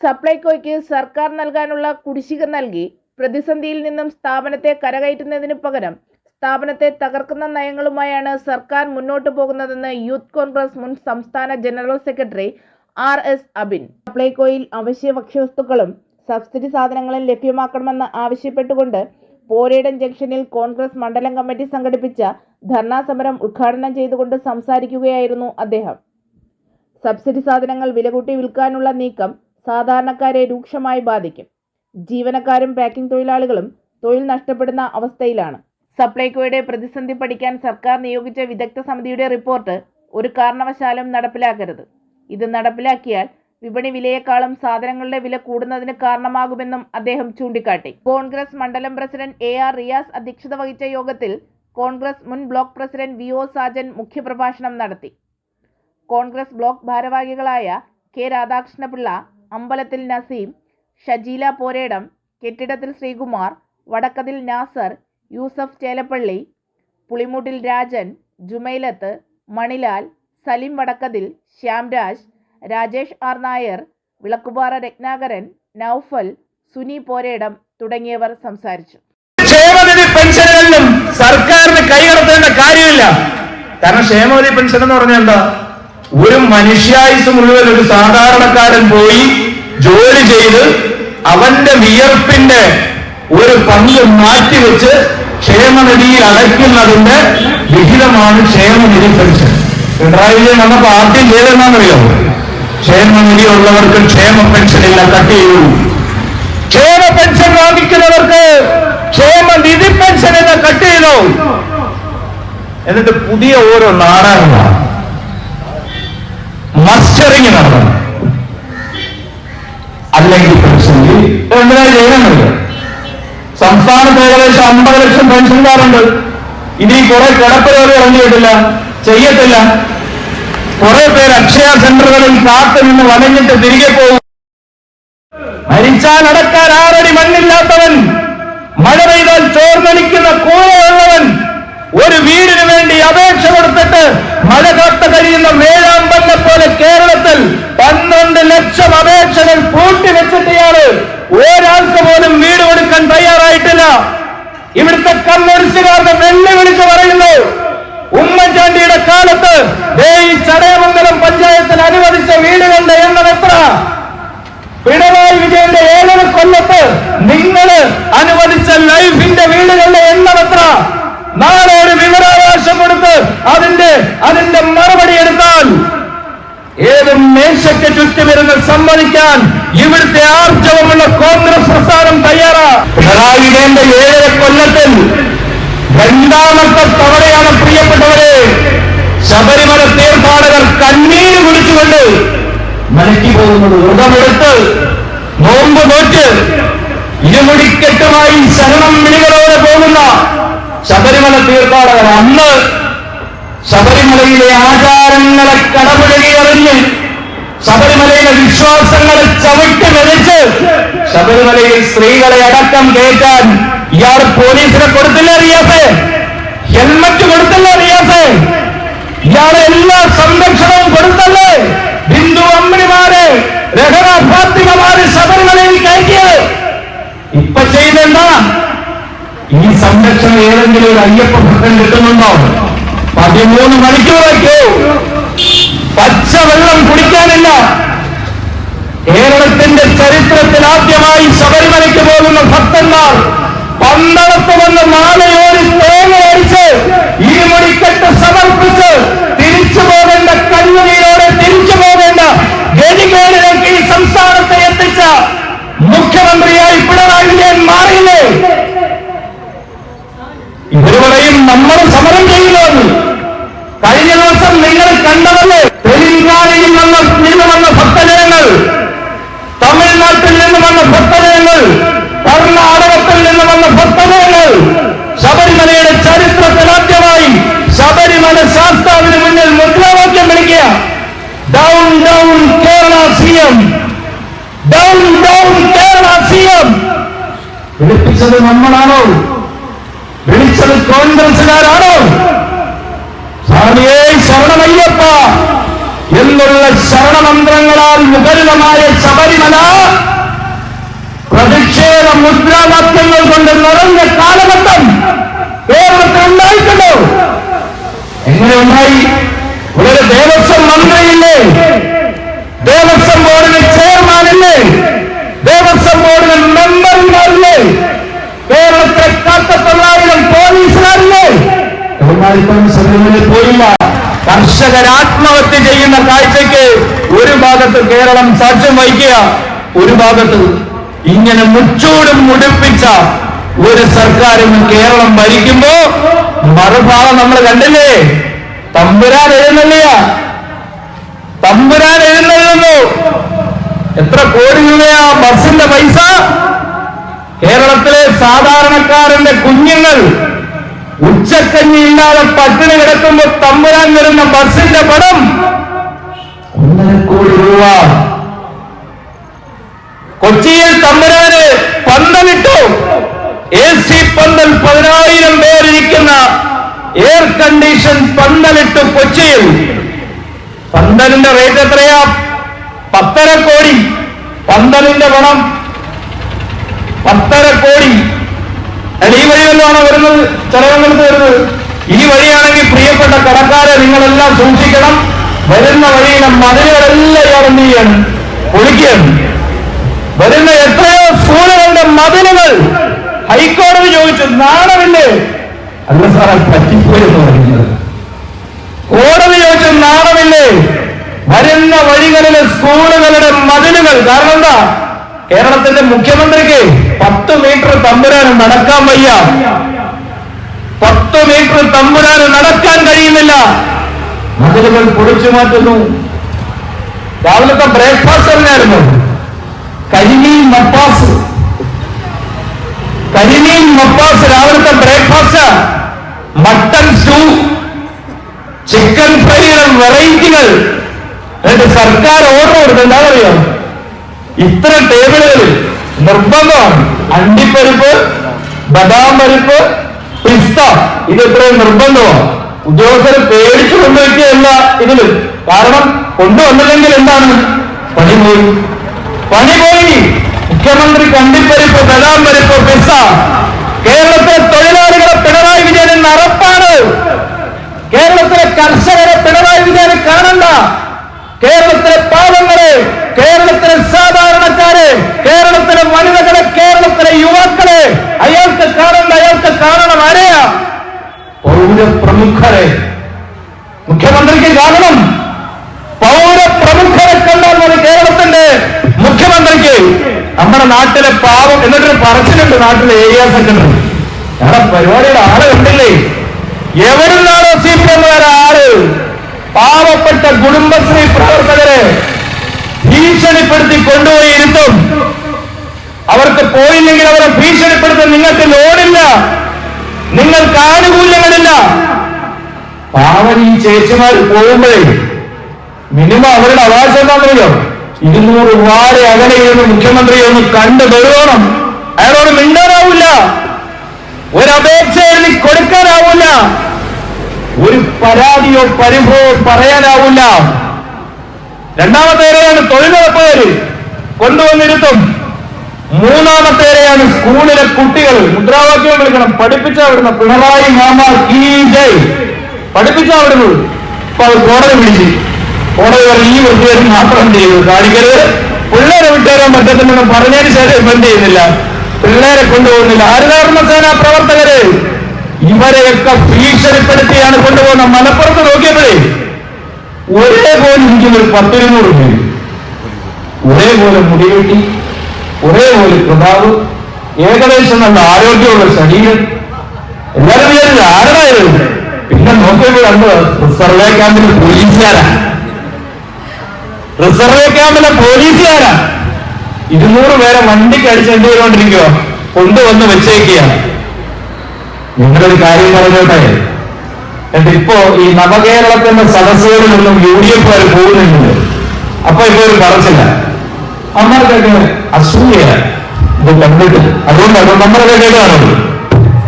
സപ്ലൈകോയ്ക്ക് സർക്കാർ നൽകാനുള്ള കുടിശ്ശിക നൽകി പ്രതിസന്ധിയിൽ നിന്നും സ്ഥാപനത്തെ കരകയറ്റുന്നതിനു പകരം സ്ഥാപനത്തെ തകർക്കുന്ന നയങ്ങളുമായാണ് സർക്കാർ മുന്നോട്ടു പോകുന്നതെന്ന് യൂത്ത് കോൺഗ്രസ് മുൻ സംസ്ഥാന general secretary R S Abin. സപ്ലൈകോയിൽ അവശ്യ ഭക്ഷ്യവസ്തുക്കളും സബ്സിഡി സാധനങ്ങളും ലഭ്യമാക്കണമെന്ന് ആവശ്യപ്പെട്ടുകൊണ്ട് പോരേടൻ ജംഗ്ഷനിൽ കോൺഗ്രസ് മണ്ഡലം കമ്മിറ്റി സംഘടിപ്പിച്ച ധർണാ സമരം ഉദ്ഘാടനം ചെയ്തുകൊണ്ട് സംസാരിക്കുകയായിരുന്നു അദ്ദേഹം. സബ്സിഡി സാധനങ്ങൾ വിലകൂട്ടി വിൽക്കാനുള്ള നീക്കം സാധാരണക്കാരെ രൂക്ഷമായി ബാധിക്കും. ജീവനക്കാരും പാക്കിംഗ് തൊഴിലാളികളും തൊഴിൽ നഷ്ടപ്പെടുന്ന അവസ്ഥയിലാണ്. സപ്ലൈകോയുടെ പ്രതിസന്ധി പഠിക്കാൻ സർക്കാർ നിയോഗിച്ച വിദഗ്ധ സമിതിയുടെ റിപ്പോർട്ട് ഒരു കാരണവശാലും നടപ്പിലാക്കരുത്. ഇത് നടപ്പിലാക്കിയാൽ വിപണി വിലയേക്കാളും സാധനങ്ങളുടെ വില കൂടുന്നതിന് കാരണമാകുമെന്നും അദ്ദേഹം ചൂണ്ടിക്കാട്ടി. കോൺഗ്രസ് മണ്ഡലം പ്രസിഡന്റ് എ ആർ റിയാസ് അധ്യക്ഷത വഹിച്ച യോഗത്തിൽ കോൺഗ്രസ് മുൻ block president V O Sajan മുഖ്യപ്രഭാഷണം നടത്തി. കോൺഗ്രസ് ബ്ലോക്ക് ഭാരവാഹികളായ കെ രാധാകൃഷ്ണപിള്ള അമ്പലത്തിൽ നസീം ഷജീല പോരേടം കെട്ടിടത്തിൽ ശ്രീകുമാർ വടക്കതിൽ നാസർ യൂസഫ് ചേലപ്പള്ളി പുളിമൂട്ടിൽ രാജൻ ജുമൈലത്ത് മണിലാൽ സലിം വടക്കതിൽ ശ്യാംരാജ് രാജേഷ് ആർ നായർ വിളക്കുപാറ രത്നാകരൻ നൌഫൽ സുനി പോരേടം തുടങ്ങിയവർ സംസാരിച്ചു. ക്ഷേമനിധി പെൻഷനുകളിലും സർക്കാരിന് കൈകടത്തേണ്ട കാര്യമില്ല. കാരണം ക്ഷേമനിധി പെൻഷൻ എന്ന് പറഞ്ഞാൽ എന്താ? ഒരു മനുഷ്യായുസ് മുഴുവൻ ഒരു സാധാരണക്കാരൻ പോയി ജോലി ചെയ്ത് അവന്റെ വിയർപ്പിന്റെ ഒരു പങ്ക് മാറ്റിവെച്ച് ക്ഷേമനിധിയിൽ അടയ്ക്കുന്നതിന്റെ വിഹിതമാണ് ക്ഷേമനിധി പെൻഷൻ. പിണറായി വിജയൻ വന്നപ്പോ ആദ്യം ചെയ്തെന്നാണെന്നറിയോ? ക്ഷേമനിധി ഉള്ളവർക്ക് ക്ഷേമ പെൻഷൻ ഇല്ല കട്ട് ചെയ്യൂ. ക്ഷേമ പെൻഷൻ വാങ്ങിക്കുന്നവർക്ക് ക്ഷേമനിധി പെൻഷൻ എന്ന് കട്ട് ചെയ്തു. എന്നിട്ട് പുതിയ ഓരോ നാടകങ്ങളാണ്. മസ്റ്ററിങ് നടന്നു. എന്തിനാ ചെയ്യണമെന്നില്ല സംസ്ഥാനത്ത് ഏകദേശം അമ്പത് ലക്ഷം പെൻഷൻകാരുണ്ട്. ഇനി കുറെ കിടപ്പുരോഗം ഇറങ്ങിയിട്ടില്ല. ചെയ്യത്തില്ല. കുറെ പേര് അക്ഷയ സെന്ററുകളിൽ കാത്തു നിന്ന് വലഞ്ഞിട്ട് തിരികെ പോകും. മരിച്ചാൽ അടക്കാൻ ആറടി സമ്മതിക്കാൻ ഇവിടുത്തെ ആർജവമുള്ള കോൺഗ്രസ് പ്രസ്ഥാനം തയ്യാറാ. ഏഴര കൊല്ലത്തിൽ രണ്ടാമത്തെ തവണയാണ് പ്രിയപ്പെട്ടവരെ ശബരിമല തീർത്ഥാടകർ കണ്ണീര് വിളിച്ചുകൊണ്ട് മലക്കി പോകുന്നത് വ്രതമെടുത്ത് നോമ്പ് നോറ്റ് ഇരുമുടിക്കെട്ടുമായി ശരണം വിളികളോടെ പോകുന്ന ശബരിമല തീർത്ഥാടകർ അന്ന് ശബരിമലയിലെ ആചാരങ്ങളെ കടപുഴകി ശബരിമലയിലെ വിശ്വാസങ്ങളെ ചവിട്ടി വലിച്ച് ശബരിമലയിൽ സ്ത്രീകളെ അടക്കം കയറ്റാൻ ഇയാൾ പോലീസിനെ കൊടുത്തില്ല റിയാസേ? ഹെൽമറ്റ് കൊടുത്തില്ല റിയാസേ? ഇയാളെ എല്ലാ സംരക്ഷണവും കൊടുത്തല്ലേ? ബിന്ദു അമ്മിണിമാരെ രഹന ശബരിമലയിൽ കയറ്റിയത് ഇപ്പൊ ചെയ്തെന്താ? ഈ സംരക്ഷണം ഏതെങ്കിലും ഒരു അയ്യപ്പ ഭക്തൻ കിട്ടുന്നുണ്ടോ? പതിമൂന്ന് വയ്ക്കൂ. പച്ചവെള്ളം കുടിക്കാനില്ല. കേരളത്തിന്റെ ചരിത്രത്തിൽ ആദ്യമായി ശബരിമലയ്ക്ക് പോകുന്ന ഭക്തന്മാർ പന്തളത്ത് വന്ന് മാലയോടി തേങ്ങ അടിച്ച് മുടിക്കെട്ട് സമർപ്പിച്ച് തിരിച്ചു പോകേണ്ട കഴിവുകയോടെ തിരിച്ചു പോകേണ്ട ഗതികേടിലേക്ക് ഈ സംസ്ഥാനത്തെ എത്തിച്ച മുഖ്യമന്ത്രിയായി പിണറായി വിജയൻ മാറിയില്ലേ ഇവർ പറയും നമ്മൾ സമരം ചെയ്യുന്നു കഴിഞ്ഞ ദിവസം നിങ്ങൾ കണ്ടതല്ലേ തെലങ്കാനയിൽ നിന്ന് നിന്ന് വന്ന ഭക്തജനങ്ങൾ തമിഴ്നാട്ടിൽ നിന്ന് വന്ന ഭക്തജനങ്ങൾ കർണാടകത്തിൽ നിന്ന് വന്ന ഭക്തജനങ്ങൾ ശബരിമലയുടെ ചരിത്രത്തിൽ ആദ്യമായി ശബരിമല ശാസ്താവിന് മുന്നിൽ മുദ്രാവാക്യം വിളിക്കുക down down Kerala C M down down Kerala C M വിളിപ്പിച്ചത് നമ്മളാണോ വിളിച്ചത് കോൺഗ്രസുകാരാണോ സ്വാമിയേ ശരണമയ്യപ്പ. എന്നുള്ള ശരണമന്ത്രങ്ങളാൽ മുഖരിതമായ ശബരിമല പ്രതിഷേധ മുദ്രാവാക്യങ്ങൾ കൊണ്ട് നിറഞ്ഞ കാലഘട്ടം കേരളത്തിൽ ഉണ്ടായിട്ടുണ്ടോ? എങ്ങനെ ഉണ്ടായി? ഇവിടെ ദേവസ്വം മന്ത്രിയില്ലേ? ദേവസ്വം ബോർഡിന് ചെയർമാനില്ലേ? ദേവസ്വം ബോർഡിന് മെമ്പർമാരില്ലേ? കേരളത്തിലെ കാത്തത്തൊള്ളായിരം പോലീസുകാരില്ലേ? പോയില്ല കർഷകർ ആത്മഹത്യ ചെയ്യുന്ന കാഴ്ചയ്ക്ക് ഒരു ഭാഗത്ത് കേരളം സാക്ഷ്യം വഹിക്കുക ഒരു ഭാഗത്ത് ഇങ്ങനെ മുച്ചൂടും മുടിപ്പിച്ച ഒരു സർക്കാർ കേരളം ഭരിക്കുമ്പോ മറുഭാഗം നമ്മൾ കണ്ടില്ലേ? തമ്പുരാൻ എഴുന്നള്ളിയ. തമ്പുരാൻ എഴുന്നള്ളുന്നു. എത്ര കോടി രൂപയാ ബസിന്റെ പൈസ? കേരളത്തിലെ സാധാരണക്കാരന്റെ കുഞ്ഞുങ്ങൾ ഉച്ചക്കഞ്ഞി ഇല്ലാതെ പട്ടിണി കിടക്കുമ്പോൾ തമ്പുരാൻ വരുന്ന ബസിന്റെ പണം ഒന്നര കോടി രൂപ. കൊച്ചിയിൽ തമ്പുരാന് പന്തലിട്ടു. എ സി പന്തൽ പതിനായിരം പേരിരിക്കുന്ന എയർ കണ്ടീഷൻ പന്തലിട്ടു കൊച്ചിയിൽ. പന്തലിന്റെ റേറ്റ് എത്രയാ? പത്തര കോടി. പന്തലിന്റെ പണം പത്തര കോടി ഈ വരുന്നത്? ചെലവങ്ങൾക്ക് വരുന്നത്? ഈ വഴിയാണെങ്കിൽ പ്രിയപ്പെട്ട കടക്കാരെ നിങ്ങളെല്ലാം സൂക്ഷിക്കണം. വരുന്ന വഴിയിലെ മതിലുകളെല്ലാം എന്ത് ചെയ്യണം ഒഴിക്കണം വരുന്ന എത്രയോ സ്കൂളുകളുടെ മതിലുകൾ ഹൈക്കോടതി ചോദിച്ചു നാണമില്ലേ? അല്ല അത് പറ്റിപ്പോയെന്ന് പറയുന്നത്. കോടതി ചോദിച്ചു നാണമില്ലേ? വരുന്ന വഴികളിലെ സ്കൂളുകളുടെ മതിലുകൾ. കാരണം എന്താ? കേരളത്തിന്റെ മുഖ്യമന്ത്രിക്ക് പത്ത് മീറ്റർ തമ്പുരാന് നടക്കാൻ വയ്യ. പത്ത് മീറ്റർ തമ്പുരാന് നടക്കാൻ കഴിയുന്നില്ല. മതിലുകൾ പൊളിച്ചു മാറ്റുന്നു. രാവിലത്തെ ബ്രേക്ക്ഫാസ്റ്റ് തന്നെയായിരുന്നു. കരിമീൻ മപ്പാസ്. കരിമീൻ മപ്പാസ് രാവിലത്തെ ബ്രേക്ക്ഫാസ്റ്റ് മട്ടൺ സ്റ്റൂ. ചിക്കൻ ഫ്രൈയുടെ വെറൈറ്റികൾ. എന്നിട്ട് സർക്കാർ ഓർഡർ കൊടുത്തു പറയുക? ഇത്ര ടേബിളുകൾ. നിർബന്ധമാണ്. അണ്ടിപ്പരിപ്പ് ബദാം പരിപ്പ് പിസ്ത. ഇത് എത്രയും നിർബന്ധമാണ്. ഉദ്യോഗസ്ഥർ പേടിച്ചു കൊണ്ടുവയ്ക്കുകയല്ല ഇതിൽ. കാരണം കൊണ്ടുവന്നില്ലെങ്കിൽ എന്താണ്? പണി പോയി. പണി പോയി. മുഖ്യമന്ത്രി കണ്ടിപ്പരിപ്പ് ബദാം പരിപ്പ് പിസ്ത. കേരളത്തിലെ തൊഴിലാളികളെ പിണറായി വിജയൻ അറപ്പാണ് കേരളത്തിലെ കർഷകരെ പിണറായി വിജയൻ കാണണ്ട. കേരളത്തിലെ പാവങ്ങളെ കേരളത്തിലെ സാധാരണക്കാരെ കേരളത്തിലെ വനിതകളെ കേരളത്തിലെ യുവാക്കളെ അയാൾക്ക് കാണണ്ട അയാൾക്ക് കാണണം ആരെയാ പൗരപ്രമുഖരെ. മുഖ്യമന്ത്രിക്ക് കാണണം പൗരപ്രമുഖരെ കണ്ടാൽ മതി കേരളത്തിന്റെ മുഖ്യമന്ത്രിക്ക്. നമ്മുടെ നാട്ടിലെ പാവം എന്നിട്ടൊരു പറച്ചിലുണ്ട് നാട്ടിലെ ഏരിയ സെക്രട്ടറി. ഞങ്ങളുടെ പരിപാടിയുടെ ആൾ കണ്ടില്ലേ? എവിടുന്നാണോ സി പി എമ്മുകാരെ ആൾ? പാവപ്പെട്ട കുടുംബശ്രീ പ്രവർത്തകരെ ഭീഷണിപ്പെടുത്തി കൊണ്ടുപോയി ഇരുത്തും അവർക്ക് പോയില്ലെങ്കിൽ അവരെ ഭീഷണിപ്പെടുത്താൻ നിങ്ങൾക്ക് ലോണില്ല. നിങ്ങൾക്ക് ആനുകൂല്യങ്ങളില്ല. പാവൻ ഈ ചേച്ചിമാർ പോകുമ്പോഴേ മിനിമം അവരുടെ അവകാശം എന്താണെന്നറിയോ? ഇരുന്നൂറ് വാരെ അകലെ ഇരുന്ന് മുഖ്യമന്ത്രിയെ ഒന്ന് കണ്ടു തൊഴുകണം അയാളോട് മിണ്ടാനാവില്ല ഒരപേക്ഷ എഴുതി കൊടുക്കാനാവില്ല ഒരു പരാതിയോ പരിഭവോ പറയാനാവില്ല രണ്ടാമത്തെ രണ്ടാമത്തേരെയാണ് തൊഴിലുറപ്പുകാർ കൊണ്ടുവന്നിരുത്തും. മൂന്നാമത്തേരെയാണ് സ്കൂളിലെ കുട്ടികൾ. മുദ്രാവാക്യം വിളിക്കണം പഠിപ്പിച്ച അവിടുന്ന് പിണറായി മാമ കീ ജയ്. പഠിപ്പിച്ച അവിടുന്ന് അപ്പൊ അത് കോടതി വിളിച്ചു. കോടതി പറഞ്ഞു ഈ വൃത്തിയായിട്ട് മാത്രം എന്ത് ചെയ്തു കാണിക്കരുത്. പിള്ളേരെ വിട്ടുതരാൻ പറ്റത്തില്ലെന്ന് പറഞ്ഞതിന് ശേഷം എന്ത് ചെയ്യുന്നില്ല? പിള്ളേരെ കൊണ്ടുപോകുന്നില്ല. ഹരിതകർമ്മസേന പ്രവർത്തകര്. ഇവരെയൊക്കെ ഭീഷണിപ്പെടുത്തിയാണ് കൊണ്ടുപോകുന്ന മലപ്പുറത്ത് നോക്കിയപ്പോഴേ ഒരേപോലെ ഇരിക്കുന്ന ഒരു പത്തിരുന്നൂറ് പേര്. ഒരേപോലെ മുടിവെട്ടി ഒരേപോലെ പ്രതാവ് ഏകദേശം നല്ല ആരോഗ്യമുള്ള ശരീരം. എല്ലാവരും വിചാരിച്ചു ആരടായത് പിന്നെ നോക്കിയപ്പോൾ കണ്ട് റിസർവേ ക്യാമ്പിലെ പോലീസുകാരാ. റിസർവേ ക്യാമ്പിലെ പോലീസുകാരാ. ഇരുന്നൂറ് പേരെ വണ്ടിക്ക് അടിച്ചെണ്ടി കൊണ്ടുവന്ന് വെച്ചേക്കുകയാണ്. നിങ്ങളൊരു കാര്യം പറഞ്ഞോട്ടെ? എന്നിട്ട് ഇപ്പോ ഈ നവകേരളത്തിന്റെ സദസ്സുകളിലൊന്നും യു ഡി എഫ് പോകുന്നുണ്ട് അപ്പൊ ഇപ്പൊ ഒരു പറച്ചില്ല. അമ്മർക്കൊക്കെ അസൂയയാണ് ഇത് കണ്ടിട്ട് അതുകൊണ്ട് അത് നമ്മളൊക്കെ കേൾക്കാറുണ്ട്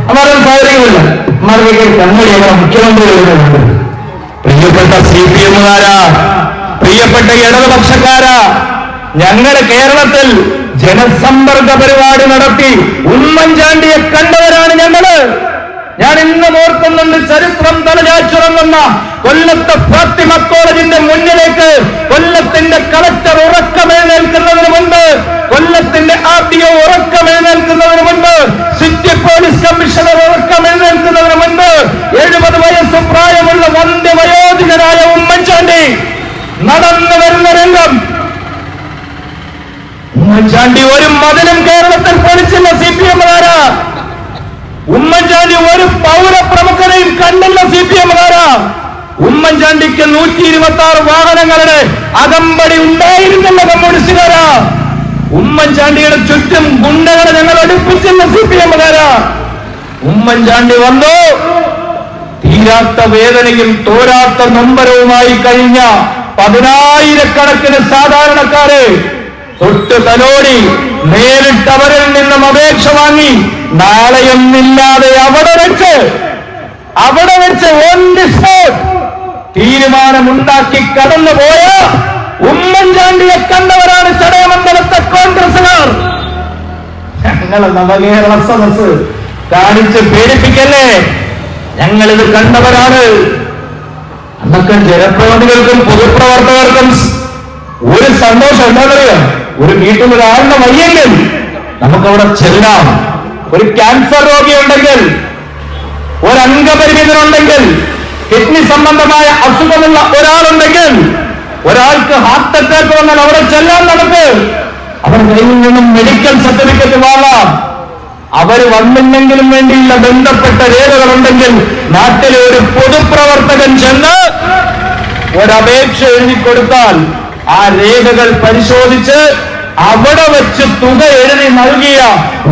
അമ്മാരും സാഹചര്യമില്ല അമ്മാർക്കൊക്കെ കണ്ണടിയാണ് മുഖ്യമന്ത്രി പ്രിയപ്പെട്ട സി പി എമ്മുകാരാ പ്രിയപ്പെട്ട ഇടതുപക്ഷക്കാരാ ഞങ്ങൾ കേരളത്തിൽ ജനസമ്പർക്ക പരിപാടി നടത്തി ഉമ്മൻചാണ്ടിയെ കണ്ടവരാണ് ഞങ്ങൾ. ഞാൻ ഇന്ന് ഓർക്കുന്നുണ്ട് ചരിത്രം തലചാച്ചുറങ്ങുന്ന കൊല്ലത്തെ ഫാത്തിമ കോളേജിന്റെ മുന്നിലേക്ക്. കൊല്ലത്തിന്റെ കളക്ടർ ഉറക്കമെഴുന്നേൽക്കുന്നതിന് മുൻപ് കൊല്ലത്തിന്റെ ആർ ഡി ഒ ഉറക്കമെഴുന്നേൽക്കുന്നതിന് മുൻപ് സിറ്റി പോലീസ് കമ്മീഷണർ ഉറക്കമെഴുന്നേൽക്കുന്നതിന് മുൻപ് എഴുപത് വയസ്സ് പ്രായമുള്ള വന്ധ്യ വയോധികനായ ഉമ്മൻചാണ്ടി നടന്നു വരുന്ന രംഗം. ഉമ്മൻചാണ്ടി ഒരു മതിലും കേരളത്തിൽ പൊളിച്ചില്ല സി പി എമ്മുകാരാ. ഉമ്മൻചാണ്ടി ഒരു പൗരപ്രമുഖരെയും കണ്ടില്ല സി പി എമ്മുകാരാ. ഉമ്മൻചാണ്ടിക്ക് നൂറ്റി ഇരുപത്തി ആറ് വാഹനങ്ങളുടെ അകമ്പടി ഉണ്ടായിരുന്നില്ല കമ്മ്യൂണിസ്റ്റുകാരാ. ഉമ്മൻചാണ്ടിയുടെ ചുറ്റും ഗുണ്ടകളെ ഞങ്ങൾ അടുപ്പിച്ചില്ല സി പി എമ്മുകാരാ. ഉമ്മൻചാണ്ടി വന്നു. തീരാത്ത വേദനയും തോരാത്ത നൊമ്പരവുമായി കഴിഞ്ഞ പതിനായിരക്കണക്കിന് സാധാരണക്കാരെ തൊട്ട് തലോടി നേരിട്ട് അവരിൽ നിന്നും അപേക്ഷ വാങ്ങി നാളെയൊന്നില്ലാതെ അവിടെ വെച്ച് അവിടെ വെച്ച് തീരുമാനമുണ്ടാക്കി കടന്നുപോയ ഉമ്മൻചാണ്ടിയെ കണ്ടവരാണ് ചടയമണ്ഡലത്തെ കോൺഗ്രസുകാർ ഞങ്ങൾ നവകേരള സദസ് കാണിച്ച് പേടിപ്പിക്കല്ലേ? ഞങ്ങളിത് കണ്ടവരാണ്. അന്നൊക്കെ ജനപ്രതിനിധികൾക്കും പൊതുപ്രവർത്തകർക്കും ഒരു സന്തോഷം എന്താണെന്നറിയോ? ഒരു വീട്ടിൽ ഒരാളുടെ വയ്യെങ്കിൽ നമുക്കവിടെ ചെല്ലാം. ഒരു ക്യാൻസർ രോഗിയുണ്ടെങ്കിൽ ഒരു അംഗപരിമിതനുണ്ടെങ്കിൽ കിഡ്നി സംബന്ധമായ അസുഖമുള്ള ഒരാളുണ്ടെങ്കിൽ ഒരാൾക്ക് ഹാർട്ട് അറ്റാക്ക് വന്നാൽ അവിടെ ചെല്ലാൻ നമുക്ക്. അവർ കയ്യിൽ നിന്നും മെഡിക്കൽ സർട്ടിഫിക്കറ്റ് വാങ്ങാം. അവർ വന്നില്ലെങ്കിലും വേണ്ടിയുള്ള ബന്ധപ്പെട്ട രേഖകളുണ്ടെങ്കിൽ നാട്ടിലെ ഒരു പൊതുപ്രവർത്തകൻ ചെന്ന് ഒരപേക്ഷ എഴുതി കൊടുത്താൽ ആ രേഖകൾ പരിശോധിച്ച് അവിടെ വച്ച് തുക എഴുതി നൽകിയ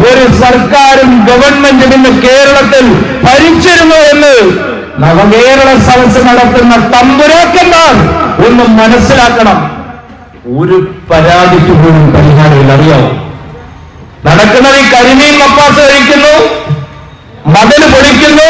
ഒരു സർക്കാരും ഗവൺമെന്റും ഇന്ന് കേരളത്തിൽ ഭരിച്ചിരുന്നു എന്ന് നവകേരള സദസ് നടത്തുന്ന തമ്പുരാക്കന്മാർ ഒന്ന് മനസ്സിലാക്കണം. ഒരു പരാതിക്ക് പോലും പരിഹാരമില്ല. അറിയാമോ നടക്കുന്നത് ഈ കരിമീൻ മപ്പാസ് കഴിക്കുന്നു മതിൽ പൊളിക്കുന്നു